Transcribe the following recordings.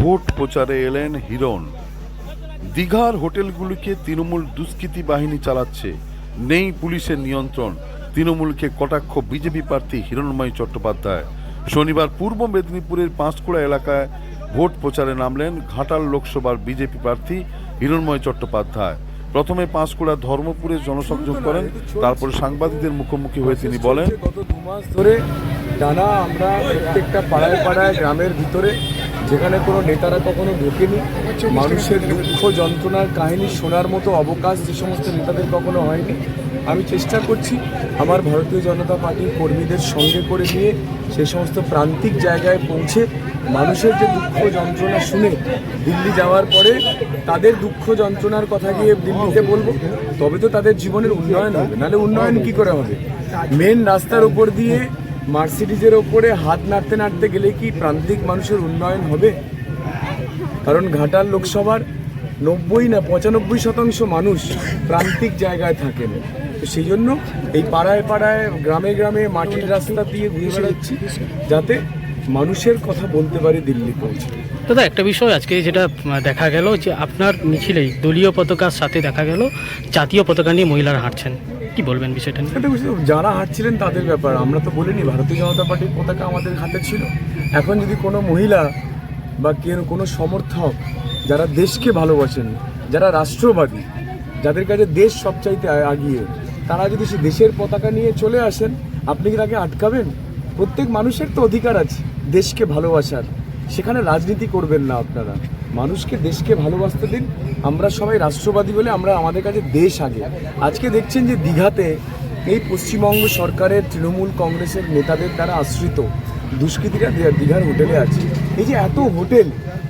Vote প্রচারে এলেন হিরণ। দীঘার হোটেলগুলিকে তৃণমূল দুষ্কৃতী বাহিনী চালাচ্ছে। নেই পুলিশের নিয়ন্ত্রণ। তৃণমূলকে কটাক্ষ বিজেপি প্রার্থী হিরণময় চট্টোপাধ্যায়। শনিবার পূর্ব মেদিনীপুরের পাঁশকুড়া এলাকায় ভোট প্রচারে নামলেন ঘাটাল লোকসভার বিজেপি প্রার্থী হিরণময় চট্টোপাধ্যায়। প্রথমে পাঁশকুড়া ধর্মপুরে জনসংযোগ করেন, তারপরে সাংবাদিকদের মুখোমুখি হয়ে তিনি বলেন, গত দু মাস ধরে টানা আমরা প্রত্যেকটা পাড়ায় পাড়ায় গ্রামের ভিতরে যেখানে কোনো নেতারা কখনো ঢোকেনি। মানুষের দুঃখ যন্ত্রণার কাহিনী শোনার মতো অবকাশ যে সমস্ত নেতাদের কখনো হয়নি। আমি চেষ্টা করছি আমার ভারতীয় জনতা পার্টির কর্মীদের সঙ্গে করে নিয়ে সে সমস্ত প্রান্তিক জায়গায় পৌঁছে মানুষের যে দুঃখ যন্ত্রণা শুনে দিল্লি যাওয়ার পরে তাদের দুঃখ যন্ত্রণার কথা গিয়ে দিল্লিতে বলব, তবে তো তাদের জীবনের উন্নয়ন হবে। নাহলে উন্নয়ন কি করে হবে? মেন রাস্তার উপর দিয়ে মার্সিডিজের ওপরে হাত নাড়তে নাড়তে গেলে কি প্রান্তিক মানুষের উন্নয়ন হবে? কারণ ঘাটাল লোকসভার নব্বই না পঁচানব্বই শতাংশ মানুষ প্রান্তিক জায়গায় থাকেন। তো সেই জন্য এই পাড়ায় পাড়ায়, গ্রামে গ্রামে মাটির রাস্তা দিয়ে ঘুরে বেড়াচ্ছি, যাতে মানুষের কথা বলতে পারি দিল্লি পৌঁছে। দাদা, একটা বিষয় আজকে যেটা দেখা গেল যে আপনার মিছিলেই দলীয় পতাকার সাথে দেখা গেল, জাতীয় পতাকা নিয়ে মহিলারা হাঁটছেন। কি বলবেন বিষয়টা নিয়ে? যারা হাঁটছিলেন তাদের ব্যাপার। আমরা তো বলিনি, ভারতীয় জনতা পার্টির পতাকা আমাদের হাতে ছিল। এখন যদি কোনো মহিলা বা কেউ, কোনো সমর্থক যারা দেশকে ভালোবাসেন, যারা রাষ্ট্রবাদী, যাদের কাছে দেশ সবচাইতে আগিয়ে, তারা যদি সে দেশের পতাকা নিয়ে চলে আসেন, আপনি কি তাকে আটকাবেন? প্রত্যেক মানুষের তো অধিকার আছে দেশকে ভালোবাসার। সেখানে রাজনীতি করবেন না আপনারা। মানুষকে দেশকে ভালোবাসতে দিন। আমরা সবাই রাষ্ট্রবাদী বলে আমরা আমাদের কাছে দেশ আগে। আজকে দেখছেন যে দীঘাতে এই পশ্চিমবঙ্গ সরকারের তৃণমূল কংগ্রেসের নেতাদের দ্বারা আশ্রিত দুষ্কৃতীরা দীঘার হোটেলে আছে। এই যে এত হোটেল,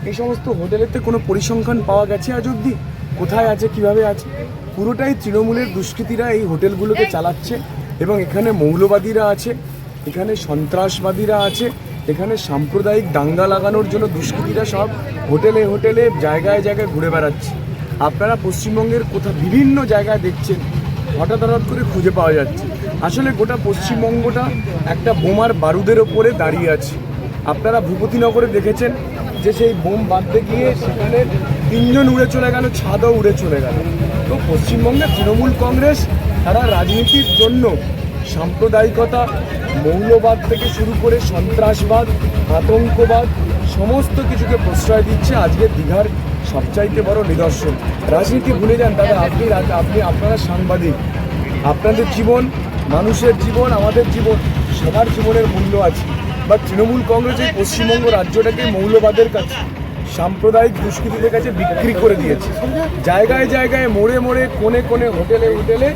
এই সমস্ত হোটেলেতে কোনো পরিসংখ্যান পাওয়া গেছে আজ অবধি? কোথায় আছে, কীভাবে আছে? পুরোটাই তৃণমূলের দুষ্কৃতীরা এই হোটেলগুলোকে চালাচ্ছে এবং এখানে মৌলবাদীরা আছে, এখানে সন্ত্রাসবাদীরা আছে এখানে সাম্প্রদায়িক দাঙ্গা লাগানোর জন্য দুষ্কৃতীরা সব হোটেলে হোটেলে জায়গায় জায়গায় ঘুরে বেড়াচ্ছে। আপনারা পশ্চিমবঙ্গের কোথাও বিভিন্ন জায়গায় দেখছেন, হঠাৎ হঠাৎ করে খুঁজে পাওয়া যাচ্ছে। আসলে গোটা পশ্চিমবঙ্গটা একটা বোমার বারুদের ওপরে দাঁড়িয়ে আছে। আপনারা ভূপতিনগরে দেখেছেন যে সেই বোম বাঁধতে গিয়ে সেখানে তিনজন উড়ে চলে গেল, ছাদও উড়ে চলে গেল। তো পশ্চিমবঙ্গে তৃণমূল কংগ্রেস, তারা রাজনীতির জন্য সাম্প্রদায়িকতা, মৌলবাদ থেকে শুরু করে সন্ত্রাসবাদ, আতঙ্কবাদ, সমস্ত কিছুকে প্রশ্রয় দিচ্ছে আজকে দীঘার সবচাইতে বড় নিদর্শন। রাজনীতি ভুলে যান দাদা আপনি আপনি আপনারা সাংবাদিক। আপনাদের জীবন, মানুষের জীবন, আমাদের জীবন, সবার জীবনের মূল্য আছে। বা তৃণমূল কংগ্রেস এই পশ্চিমবঙ্গ রাজ্যটাকে মৌলবাদের কাছে সাম্প্রদায়িক দুষ্কৃতীদের কাছে বিক্রি করে দিয়েছে। জায়গায় জায়গায় মোড়ে মোড়ে, কোণে কোণে, হোটেলে হোটেলে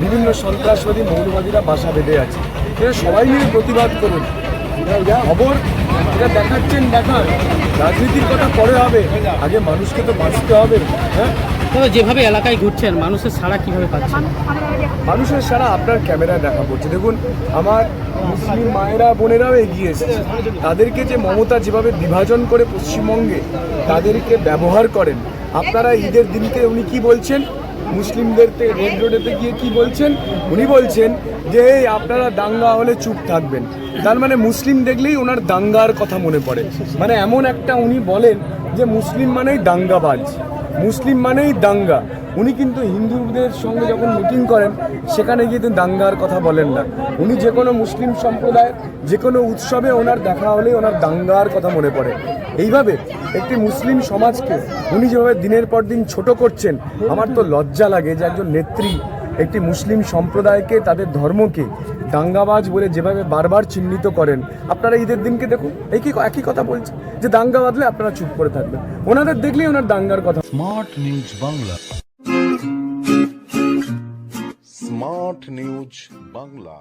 বিভিন্ন সন্ত্রাসবাদী মৌলবাদীরা বাসা বেঁধে আছে। এটা সবাই মিলে প্রতিবাদ করুন। খবর এটা দেখাচ্ছেন দেখান। রাজনীতির কথা পরে হবে। আগে মানুষকে তো বাঁচতে হবে। হ্যাঁ? দাদা যেভাবে এলাকায় ঘুরছেন, মানুষের সাড়া কীভাবে পাচ্ছেন? মানুষের সারা আপনার ক্যামেরায় দেখা পড়ছে। দেখুন, আমার মুসলিম মায়েরা, বোনেরাও এগিয়ে এসেছে। তাদেরকে যে মমতা যেভাবে বিভাজন করে পশ্চিমবঙ্গে, তাদেরকে ব্যবহার করেন। আপনারা ঈদের দিনকে উনি কি বলছেন? মুসলিমদের রেড রোডেতে গিয়ে কি বলছেন? উনি বলছেন যে, এই আপনারা দাঙ্গা হলে চুপ থাকবেন। তার মানে মুসলিম দেখলেই ওনার দাঙ্গার কথা মনে পড়ে। মানে এমন একটা উনি বলেন যে, মুসলিম মানেই দাঙ্গাবাজ। মুসলিম মানেই দাঙ্গা। উনি কিন্তু হিন্দুদের সঙ্গে যখন মিটিং করেন, সেখানে গিয়ে তিনি দাঙ্গার কথা বলেন না। উনি যে কোনো মুসলিম সম্প্রদায়ের, যে কোনো উৎসবে ওনার দেখা হলেই ওনার দাঙ্গার কথা মনে পড়ে। এইভাবে একটি মুসলিম সমাজকে উনি যেভাবে দিনের পর দিন ছোট করছেন, আমার তো লজ্জা লাগে যে একজন নেত্রী একটি মুসলিম সম্প্রদায়কে, তাদের ধর্মকে দাঙ্গাবাজ বলে যেভাবে বারবার চিহ্নিত করেন, আপনারা ঈদের দিনকে দেখুন, একই একই কথা বলছে, যে দাঙ্গা বাঁধলে আপনারা চুপ করে থাকবেন। ওনাদের দেখলেই ওনার দাঙ্গার কথা। Smart news Bangla. Smart news Bangla.